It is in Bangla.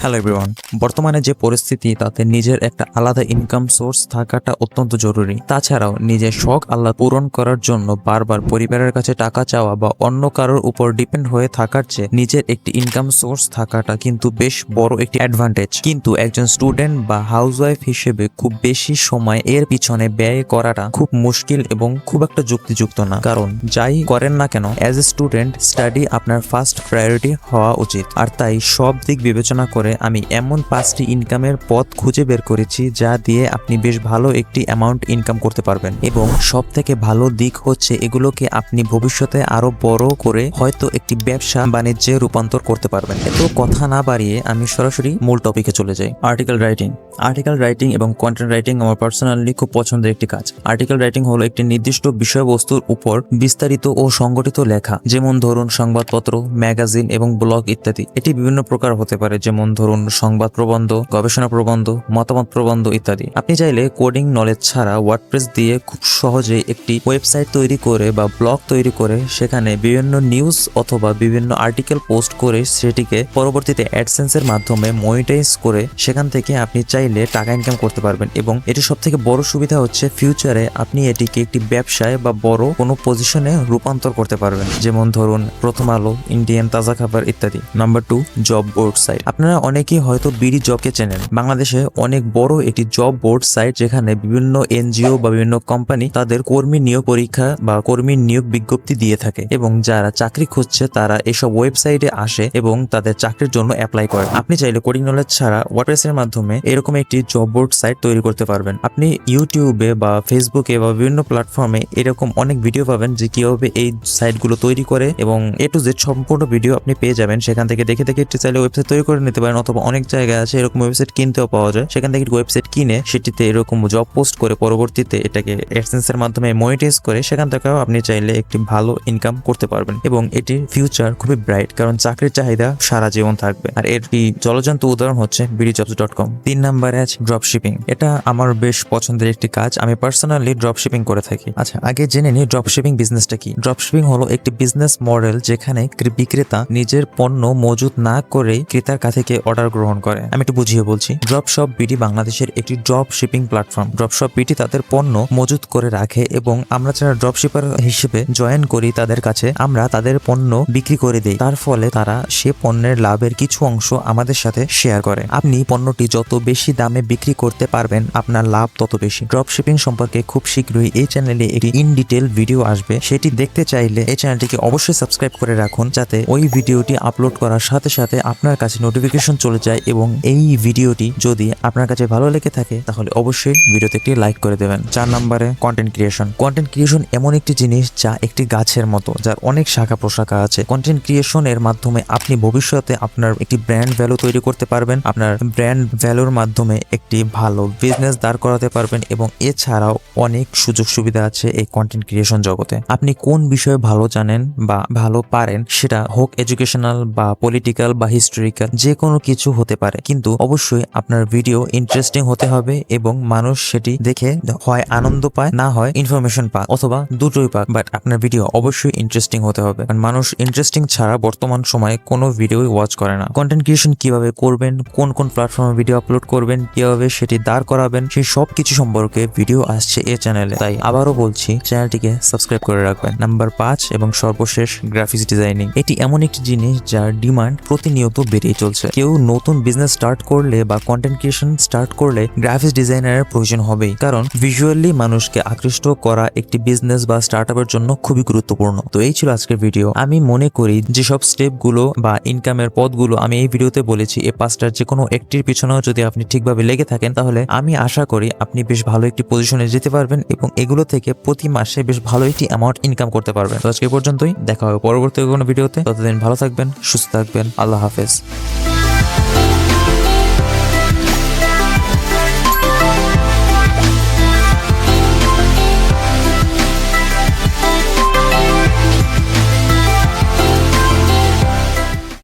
হ্যালো এভরিওয়ান বর্তমানে যে পরিস্থিতি, তাতে নিজের একটা আলাদা ইনকাম সোর্স থাকাটা অত্যন্ত জরুরি। তাছাড়াও নিজের শখ আল্লাহ পূরণ করার জন্য বারবার পরিবারের কাছে টাকা চাওয়া বা অন্য কারোর উপর ডিপেন্ড হয়ে থাকার চেয়ে নিজের একটি ইনকাম সোর্স থাকাটা কিন্তু বেশ বড় একটি অ্যাডভান্টেজ কিন্তু একজন স্টুডেন্ট বা হাউসওয়াইফ হিসেবে খুব বেশি সময় এর পিছনে ব্যয় করাটা খুব মুশকিল এবং খুব একটা যুক্তিযুক্ত না। কারণ যাই করেন না কেন অ্যাজ এ স্টুডেন্ট স্টাডি আপনার ফার্স্ট প্রায়োরিটি হওয়া উচিত। আর তাই সব দিক বিবেচনা করে আমি এমন পাঁচটি ইনকামের পথ খুঁজে বের করেছি যা দিয়ে আপনি বেশ ভালো একটি অ্যামাউন্ট ইনকাম করতে পারবেন। এবং সব থেকে ভালো দিক হচ্ছে এগুলোকে আপনি ভবিষ্যতে আরও বড় করে হয়তো একটি ব্যবসা বাণিজ্যে রূপান্তর করতে পারবেন। এত কথা না বাড়িয়ে আমি সরাসরি মূল টপিকে চলে যাই। আর্টিকেল রাইটিং আর্টিকেল রাইটিং এবং কন্টেন্ট রাইটিং আমার পার্সোনালি খুব পছন্দের একটি কাজ। আর্টিকেল রাইটিং হলো একটি নির্দিষ্ট বিষয়বস্তুর উপর বিস্তারিত ও সংগঠিত লেখা। যেমন ধরুন সংবাদপত্র ম্যাগাজিন এবং ব্লগ ইত্যাদি। এটি বিভিন্ন প্রকার হতে পারে, যেমন ধরুন, সংবাদ প্রবন্ধ, গবেষণা প্রবন্ধ, মতামত প্রবন্ধ ইত্যাদি। আপনি চাইলে কোডিং নলেজ ছাড়া ওয়ার্ডপ্রেস দিয়ে খুব সহজে একটি ওয়েবসাইট তৈরি করে বা ব্লগ তৈরি করে সেখানে বিভিন্ন নিউজ অথবা বিভিন্ন আর্টিকেল পোস্ট করে সেটিকে পরবর্তীতে অ্যাডসেন্সের মাধ্যমে মনিটাইজ করে সেখান থেকে আপনি চাইলে টাকা ইনকাম করতে পারবেন এবং এটি সব থেকে বড় সুবিধা হচ্ছে ফিউচারে আপনি এটিকে একটি ব্যবসায় বা বড় কোনো পজিশনে রূপান্তর করতে পারবেন। যেমন ধরুন, প্রথম আলো ইন্ডিয়ান তাজা খাবার ইত্যাদি। Number two job board site আপনারা অনেকেই হয়তো বিডি জবকে চেনেন। বাংলাদেশে অনেক বড় একটি জব বোর্ড সাইট যেখানে বিভিন্ন এনজিও বা বিভিন্ন কোম্পানি তাদের কর্মী নিয়োগ পরীক্ষা বা কর্মী নিয়োগ বিজ্ঞপ্তি দিয়ে থাকে এবং যারা চাকরি খুঁজছে তারা এসব ওয়েবসাইটে আসে এবং তাদের চাকরির জন্য অ্যাপ্লাই করে। আপনি চাইলে কোডিং নলেজ ছাড়া ওয়ার্ডপ্রেসের মাধ্যমে এরকম একটি জব বোর্ড সাইট তৈরি করতে পারবেন। আপনি ইউটিউবে বা ফেসবুকে বা বিভিন্ন প্ল্যাটফর্মে এরকম অনেক ভিডিও পাবেন যে কীভাবে এই সাইটগুলো তৈরি করে এবং এ টু জেড সম্পূর্ণ ভিডিও আপনি পেয়ে যাবেন। সেখান থেকে দেখে দেখে একটি চাইলে ওয়েবসাইট তৈরি করে নিতে পারেন অথবা অনেক জায়গায় আছে, এরকম ওয়েবসাইট কিনতেও পাওয়া যায়। সেখান থেকে ওয়েবসাইট কিনে সেটিতে এরকম জব পোস্ট করে পরবর্তীতে এটাকে অ্যাডসেন্সের মাধ্যমে মনিটাইজ করে সেখান থেকেও আপনি চাইলে একটি ভালো ইনকাম করতে পারবেন এবং এটির ফিউচার খুবই ব্রাইট কারণ চাকরির চাহিদা সারা জীবন থাকবে। আর এর এই জলজন্ত উদাহরণ হচ্ছে বিডি জবস ডট কম তিন নম্বরে আছে ড্রপ শিপিং এটা আমার বেশ পছন্দের একটি কাজ। আমি পার্সোনালি ড্রপ শিপিং করে থাকি। আচ্ছা আগে জেনে নিই ড্রপ শিপিং বিজনেসটা কি? ড্রপ শিপিং হলো একটি বিজনেস মডেল যেখানে বিক্রেতা নিজের পণ্য মজুত না করে ক্রেতার কাছ অর্ডার গ্রহণ করে। আমি একটু বুঝিয়ে বলছি ড্রপ শপ বিডি বাংলাদেশের একটি drop shipping platform drop shop BD তাদের পণ্য মজুত করে রাখে এবং আমরা যারা ড্রপ শিপার হিসেবে জয়েন করি তাদের কাছে আমরা তাদের পণ্য বিক্রি করে দিই। তার ফলে তারা সে পণ্যের লাভের কিছু অংশ আমাদের সাথে শেয়ার করে। আপনি পণ্যটি যত বেশি দামে বিক্রি করতে পারবেন, আপনার লাভ তত বেশি। ড্রপ শিপিং সম্পর্কে খুব শীঘ্রই এই চ্যানেলে একটি ইন ডিটেল ভিডিও আসবে। সেটি দেখতে চাইলে এই চ্যানেলটিকে অবশ্যই সাবস্ক্রাইব করে রাখুন, যাতে ওই ভিডিওটি আপলোড করার সাথে সাথে আপনার কাছে নোটিফিকেশন চলে যায় এবং এই ভিডিওটি যদি আপনার কাছে ভালো লেগে থাকে, তাহলে অবশ্যই ভিডিওতে একটি লাইক করে দেবেন। চার নম্বরে কন্টেন্ট ক্রিয়েশন কন্টেন্ট ক্রিয়েশন এমন একটি জিনিস যা একটি গাছের মতো, যার অনেক শাখা প্রশাখা আছে কন্টেন্ট ক্রিয়েশনের মাধ্যমে আপনি ভবিষ্যতে আপনার একটি ব্র্যান্ড ভ্যালু তৈরি করতে পারবেন, আপনার ব্র্যান্ড ভ্যালুর মাধ্যমে একটি ভালো বিজনেস দাঁড় করাতে পারবেন এবং এছাড়াও অনেক সুযোগ সুবিধা আছে এই কন্টেন্ট ক্রিয়েশন জগতে। আপনি কোন বিষয়ে ভালো জানেন বা ভালো পারেন, সেটা হোক এডুকেশনাল বা পলিটিক্যাল বা হিস্টোরিক্যাল যে কোনো কিছু হতে পারে। কিন্তু অবশ্যই আপনার ভিডিও ইন্টারেস্টিং হতে হবে এবং মানুষ সেটি দেখে হয় আনন্দ পায়, না হয় ইনফরমেশন পাক অথবা দুটোই পাক। বাট আপনার ভিডিও অবশ্যই ইন্টারেস্টিং হতে হবে। কারণ মানুষ ইন্টারেস্টিং ছাড়া বর্তমান সময়ে কোনো ভিডিও ওয়াচ করে না। কন্টেন্ট ক্রিয়েশন কীভাবে করবেন, কোন কোন প্ল্যাটফর্মে ভিডিও আপলোড করবেন, কীভাবে সেটি দাঁড় করাবেন, সেই সব কিছু সম্পর্কে ভিডিও আসছে এই চ্যানেলে তাই আবারও বলছি চ্যানেলটিকে সাবস্ক্রাইব করে রাখবেন। নাম্বার পাঁচ এবং সর্বশেষ গ্রাফিক্স ডিজাইনিং এটি এমন একটি জিনিস যার ডিমান্ড প্রতিনিয়ত বেড়েই চলছে। কেউ নতুন বিজনেস স্টার্ট করলে বা কন্টেন্ট ক্রিয়েশন স্টার্ট করলে গ্রাফিক্স ডিজাইনারের প্রয়োজন হবেই। কারণ ভিজুয়ালি মানুষকে আকৃষ্ট করা একটি বিজনেস বা স্টার্ট জন্য খুবই গুরুত্বপূর্ণ। তো এই ছিল আজকের ভিডিও আমি মনে করি যেসব স্টেপগুলো বা ইনকামের পথগুলো আমি এই ভিডিওতে বলেছি এই পাঁচটার যে কোনো একটির পিছনেও যদি আপনি ঠিকভাবে লেগে থাকেন, তাহলে আমি আশা করি আপনি বেশ ভালো একটি পজিশনে যেতে পারবেন এবং এগুলো থেকে প্রতি মাসে বেশ ভালো একটি অ্যামাউন্ট ইনকাম করতে পারবেন। তো আজকে পর্যন্তই। দেখা হবে পরবর্তী কোনো ভিডিওতে ততদিন ভালো থাকবেন, সুস্থ থাকবেন। আল্লাহ হাফেজ।